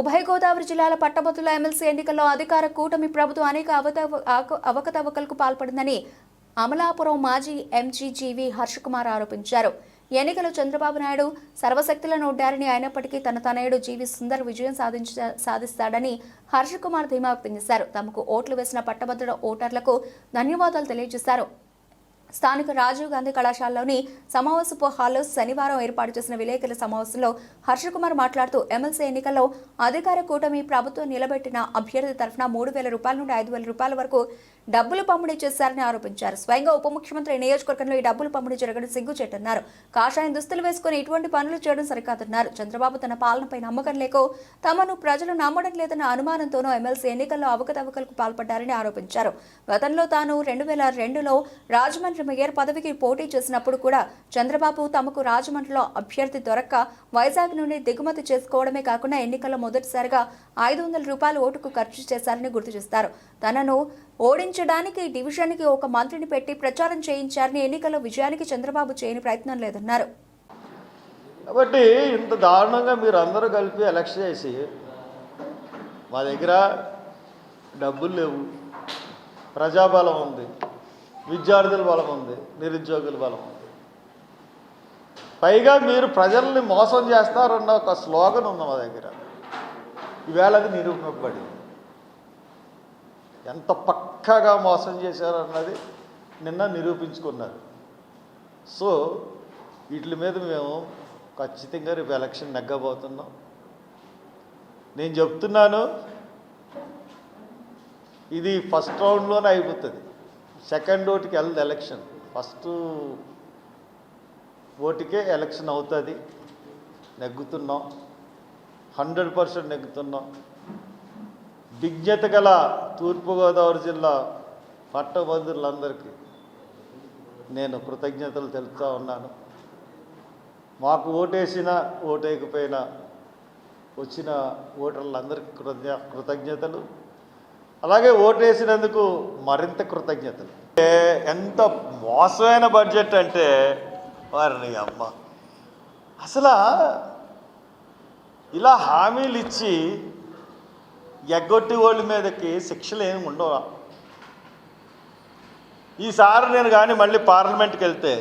ఉభయ గోదావరి జిల్లాల పట్టభద్రుల ఎమ్మెల్సీ ఎన్నికల్లో అధికార కూటమి ప్రభుత్వం అనేక అవతవ అవకతవకలకు పాల్పడిందని అమలాపురం మాజీ ఎంజీజీవి హర్షకుమార్ ఆరోపించారు. ఎన్నికలు చంద్రబాబు నాయుడు సర్వశక్తులను ఒడ్డారని అయినప్పటికీ తన తనయుడు జీవి సుందర్ విజయం సాధించ సాధిస్తాడని హర్షకుమార్ ధీమా వ్యక్తం చేశారు. తమకు ఓట్లు వేసిన పట్టభద్రుల ఓటర్లకు ధన్యవాదాలు తెలియజేశారు. స్థానిక రాజీవ్ గాంధీ కళాశాలలోని సమావేశపు హాల్లో శనివారం ఏర్పాటు చేసిన విలేకరుల సమావేశంలో హర్షకుమార్ మాట్లాడుతూ ఎమ్మెల్సీ ఎన్నికల్లో అధికార కూటమి ప్రభుత్వం నిలబెట్టిన అభ్యర్థి తరఫున మూడు వేల రూపాయల నుండి ఐదు వేల రూపాయల వరకు డబ్బులు పంపిణీ చేశారని ఆరోపించారు. స్వయంగా ఉప ముఖ్యమంత్రి నియోజకవర్గంలో ఈ డబ్బులు పంపిణీ జరగడం సిగ్గుచేటన్నారు. కాషాయం దుస్తులు వేసుకుని ఇటువంటి పనులు చేయడం సరికాదన్నారు. చంద్రబాబు తన పాలనపై నమ్మకం లేకో తమను ప్రజలు నమ్మడం లేదన్న అనుమానంతోనూ ఎమ్మెల్సీ ఎన్నికల్లో అవకతవకలకు పాల్పడ్డారని ఆరోపించారు. గతంలో తాను రెండు వేల రెండులో రాజమండ్రి మేయర్ పదవికి పోటీ చేసినప్పుడు కూడా చంద్రబాబు తమకు రాజమండ్రిలో అభ్యర్థి దొరక్క వైజాగ్ నుండి దిగుమతి చేసుకోవడమే కాకుండా ఎన్నికల్లో మొదటిసారిగా ఐదు వందల రూపాయలు ఓటుకు ఖర్చు చేశారని గుర్తు చేస్తారు. తనను ఓడించడానికి డివిజన్కి ఒక మంత్రిని పెట్టి ప్రచారం చేయించారని ఎన్నికల్లో విజయానికి చంద్రబాబు చేయని ప్రయత్నం లేదన్నారు. కాబట్టి ఇంత దారుణంగా మీరు అందరూ కలిపి ఎలక్షన్ చేసి మా దగ్గర డబ్బులు లేవు ప్రజాబలం ఉంది. విద్యార్థుల బలం ఉంది నిరుద్యోగుల బలం ఉంది. పైగా మీరు ప్రజల్ని మోసం చేస్తారన్న ఒక స్లోగన్ ఉంది మా దగ్గర. ఈవేళ అది నిరూపింపబడింది ఎంత పక్కాగా మోసం చేశారన్నది నిన్న నిరూపించుకున్నారు. సో వీటి మీద మేము ఖచ్చితంగా రేపు ఎలక్షన్ నెగ్గబోతున్నాం. నేను చెప్తున్నాను ఇది ఫస్ట్ రౌండ్లోనే అయిపోతుంది. సెకండ్ ఓటుకి వెళ్ళదు ఎలక్షన్. ఫస్ట్ ఓటుకే ఎలక్షన్ అవుతుంది. నెగ్గుతున్నాం. హండ్రెడ్ పర్సెంట్ నెగ్గుతున్నాం. విజ్ఞత గల తూర్పుగోదావరి జిల్లా పట్టభద్రులందరికీ నేను కృతజ్ఞతలు తెలుపుతూ ఉన్నాను. మాకు ఓటేసిన ఓటేయకపోయినా వచ్చిన ఓటర్లందరికీ కృతజ్ఞ కృతజ్ఞతలు. అలాగే ఓటేసినందుకు మరింత కృతజ్ఞతలు. ఎంత మోసమైన బడ్జెట్ అంటే వారిని అమ్మ. అసలు ఇలా హామీలు ఇచ్చి ఎగ్గొట్టి వాళ్ళ మీదకి శిక్షలు ఏమి ఉండవు? ఈసారి నేను కానీ మళ్ళీ పార్లమెంట్కి వెళ్తే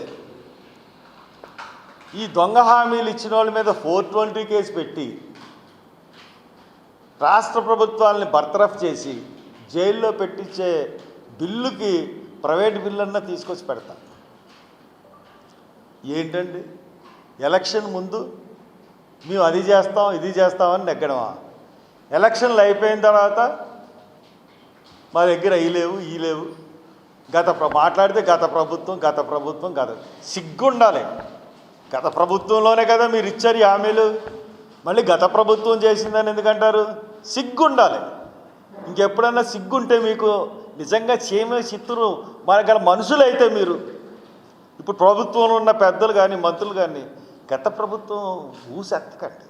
ఈ దొంగ హామీలు ఇచ్చిన వాళ్ళ మీద ఫోర్ ట్వంటీ కేసు పెట్టి రాష్ట్ర ప్రభుత్వాలని బర్తరఫ్ చేసి జైల్లో పెట్టించే బిల్లుకి ప్రైవేట్ బిల్లు అన్నా తీసుకొచ్చి పెడతా. ఏంటండి? ఎలక్షన్ ముందు మేము అది చేస్తాం ఇది చేస్తామని నెగ్గడమా? ఎలక్షన్లు అయిపోయిన తర్వాత మా దగ్గర అవి లేవు ఈ లేవు. గత ప్ర మాట్లాడితే గత ప్రభుత్వం గత ప్రభుత్వం గత సిగ్గుండాలి. గత ప్రభుత్వంలోనే కదా మీరు ఇచ్చారు హామీలు. మళ్ళీ గత ప్రభుత్వం చేసిందని ఎందుకంటారు? సిగ్గుండాలి. ఇంకెప్పుడన్నా సిగ్గుంటే మీకు నిజంగా చేమే చిత్తురు మన గల మనుషులు అయితే మీరు. ఇప్పుడు ప్రభుత్వంలో ఉన్న పెద్దలు కానీ మంత్రులు కానీ గత ప్రభుత్వం ఊసెత్తకండి.